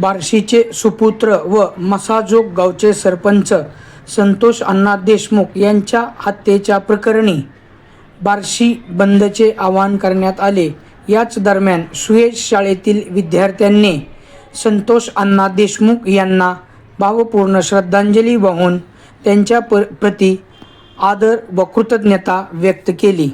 बार्शीचे सुपुत्र व मसाजोग गावचे सरपंच संतोष अण्णा देशमुख यांच्या हत्येच्या प्रकरणी बार्शी बंदचे आवाहन करण्यात आले. याच दरम्यान सुयश शाळेतील विद्यार्थ्यांनी संतोष अण्णा देशमुख यांना भावपूर्ण श्रद्धांजली वाहून त्यांच्या प प्रती आदर व कृतज्ञता व्यक्त केली.